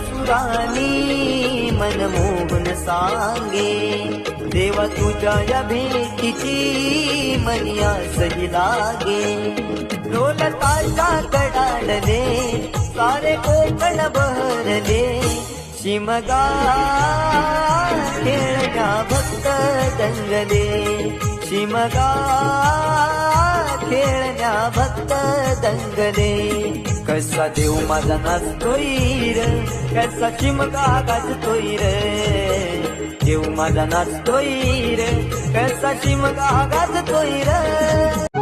सुरानी मनमोहन सांगे। देवा लागे। ढोल ताशा कडाडले सारे कोकण बहरले। शिमगा भक्त दंगले शिमगा खेळण्या भक्त दंगले. कसा देव माझा नाचतोय र कसा चिमका गाजतोय र. देव माझा नाचतोय र कसा चिमका गाजतोय र.